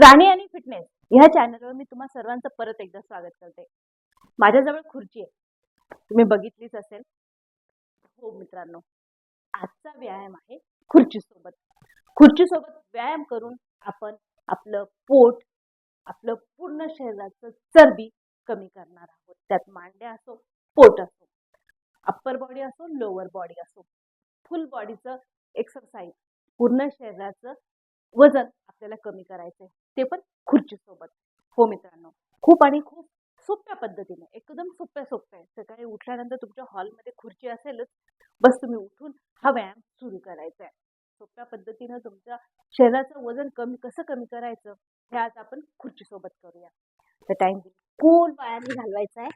राणी आणि फिटनेस ह्या चॅनलवर मी तुम्हा सर्वांचं परत एकदा स्वागत करते. माझ्याजवळ खुर्ची आहे. तुम्ही बघितलीच असेल. हो मित्रांनो आजचा व्यायाम आहे खुर्ची सोबत खुर्ची सोबत व्यायाम करून आपण आपलं पोट आपलं पूर्ण शरीराचं चरबी कमी करणार आहोत. त्यात मांड्या असो पोट असो अप्पर बॉडी असो लोअर बॉडी असो फुल बॉडीचं एक्सरसाइज पूर्ण शरीराचं वजन आपल्याला कमी करायचं आहे ते पण खुर्चीसोबत. हो मित्रांनो खूप आणि खूप सोप्या पद्धतीने एकदम सोप्या सोप्या आहे सकाळी उठल्यानंतर तुमच्या हॉलमध्ये खुर्ची असेलच बस तुम्ही उठून हा व्यायाम सुरू करायचा आहे. सोप्या पद्धतीनं तुमच्या शरीराचं वजन कमी कसं कमी करायचं हे आज आपण खुर्चीसोबत करूया. तर टाइम बिलकुल व्यायाम घालवायचा आहे.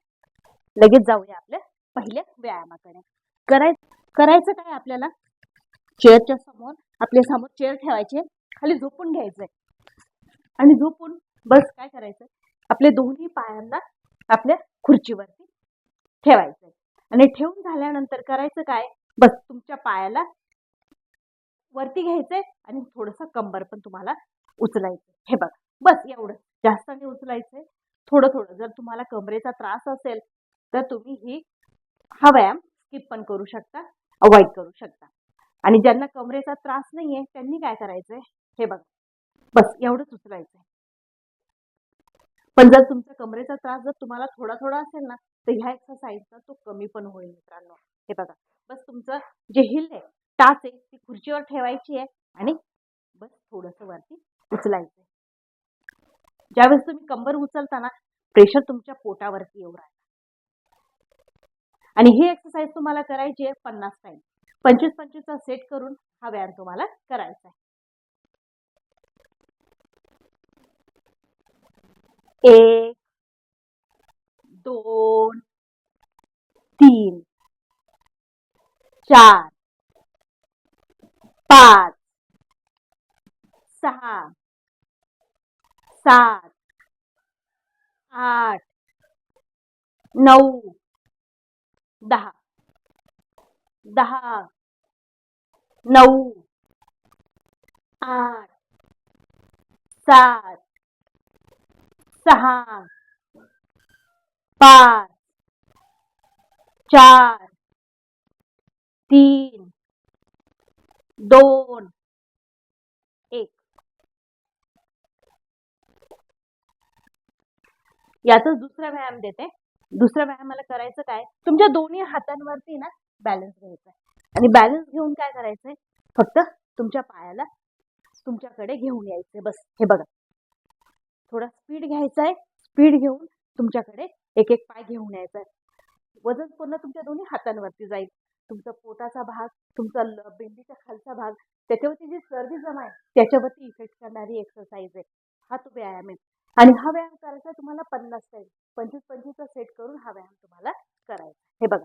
लगेच जाऊया आपल्या पहिल्या व्यायामाकडे. कराय करायचं काय आपल्याला? चेअरच्या समोर आपल्यासमोर चेअर ठेवायची. आहे खाली झोपून घ्यायचंय. आणि झोपून बस काय करायचंय? आपले दोन्ही पायांना आपल्या खुर्चीवरती ठेवायचंय. आणि ठेवून झाल्यानंतर करायचं काय? बस तुमच्या पायाला वरती घ्यायचंय आणि थोडंसं कंबर पण तुम्हाला उचलायचं हे बघा बस एवढं. जास्त नाही उचलायचंय. थोडं थोडं. जर तुम्हाला कमरेचा त्रास असेल तर तुम्ही ही हा व्यायाम स्किप पण करू शकता अवॉइड करू शकता. आणि ज्यांना कमरेचा त्रास नाहीये त्यांनी काय करायचंय? हे बघा. बस एवढंच उचलायचंय. पण जर तुमचा कमरेचा त्रास जर तुम्हाला थोडा थोडा असेल ना तर ह्या एक्सरसाइजचा तो कमी पण होईल मित्रांनो. हे बघा. बस तुमचं जे हिल आहे टाच आहे ती खुर्चीवर ठेवायची आहे आणि बस थोडस वरती उचलायचंय. ज्यावेळेस तुम्ही कंबर उचलताना प्रेशर तुमच्या पोटावरती येऊ राहिला. आणि ही एक्सरसाइज तुम्हाला करायची आहे पन्नास टाइम पंचवीस पंचवीसचा सेट करून हा व्यायाम तुम्हाला करायचा आहे. एक दोन तीन चार पाच सहा सात आठ नऊ दहा दहा नऊ. आठ. सात. सहा. पाच. चार. तीन. दोन. एक. याचाच दुसरा व्यायाम देते. दुसरा व्यायाम मला करायचं काय? तुमच्या दोन्ही हातांवरती ना बॅलन्स घ्यायचा आहे. आणि बॅलन्स घेऊन काय करायचंय? फक्त तुमच्या पायाला तुमच्याकडे घेऊन यायचंय. बस. हे बघा. थोडा स्पीड घ्यायचा आहे स्पीड घेऊन तुमच्याकडे एक एक पाय घेऊन यायचा आहे वजन पूर्ण तुमच्या दोन्ही हातांवरती जाईल. तुमचा पोटाचा भाग तुमचा ल- खालचा भाग त्याच्यावरती जी सर्दी जमा आहे त्याच्यावरती इफेक्ट करणारी एक्सरसाइज आहे. हा तो व्यायाम आहे. आणि हा व्यायाम करायचा तुम्हाला पन्नास टाईम पंचवीस पंचवीसचा सेट करून हा व्यायाम तुम्हाला करायचा हे बघा.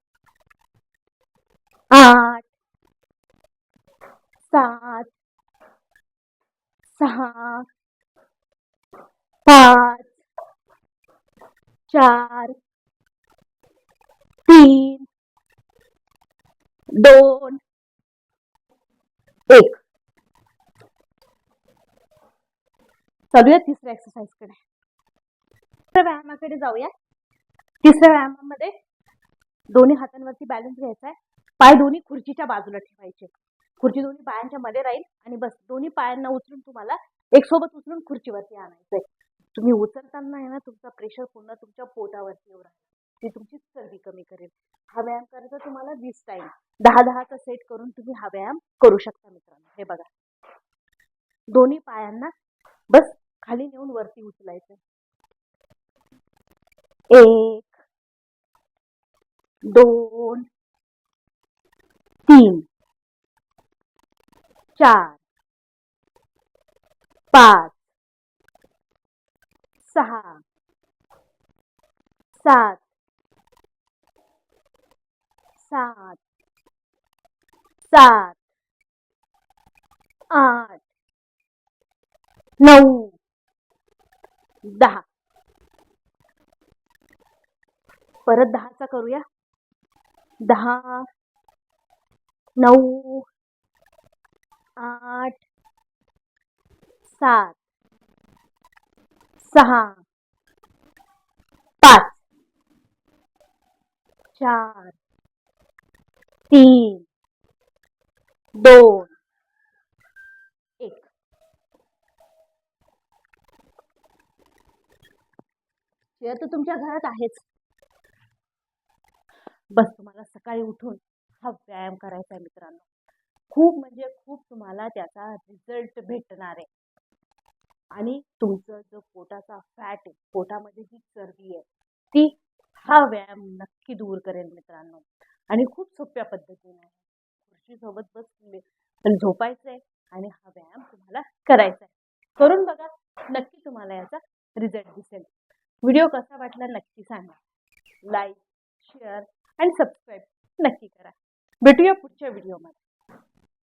आठ सात सहा पाच चार तीन दोन एक. चालूया तिसऱ्या एक्सरसाइजकडे. तिसऱ्या व्यायामाकडे जाऊया. तिसऱ्या व्यायामामध्ये दोन्ही हातांवरती बॅलन्स घ्यायचा आहे. पाय दोन्ही खुर्चीच्या बाजूला ठेवायचे. खुर्ची दोन्ही पायांच्या मध्ये राहील आणि बस दोन्ही पायांना उचलून तुम्हाला एक सोबत उचलून खुर्चीवरती आणायचंय. तुम्ही उचलताना आहे ना तुमचा प्रेशर पूर्ण तुमच्या पोटावरती येऊ राहील. ती तुमची चरबी कमी करेल. हा व्यायाम करायचा तुम्हाला वीस टाइम दहा दहाचा सेट करून तुम्ही हा व्यायाम करू शकता मित्रांनो. हे बघा. दोन्ही पायांना बस खाली नेऊन वरती उचलायचं एक दोन तीन चार पाच सहा सात सात सात आठ नऊ दहा. परत दहाचा करूया. दहा नऊ आठ सात सहा पाच चार तीन दोन एक. चेअर तर तुमच्या घरात आहेच बस तुम्हाला सकाळी उठून हा व्यायाम करायचा आहे मित्रांनो. खूप म्हणजे खूप तुम्हाला त्याचा रिझल्ट भेटणार आहे. आणि तुमचं जो पोटाचा फॅट आहे पोटामध्ये जी चरबी आहे ती हा व्यायाम नक्की दूर करेल मित्रांनो. आणि खूप सोप्या पद्धतीने आहे. खुर्चीसोबत बस झोपायचं आहे आणि हा व्यायाम तुम्हाला करायचा आहे करून बघा नक्की तुम्हाला याचा रिझल्ट दिसेल. व्हिडिओ कसा वाटला नक्की सांगा. Like share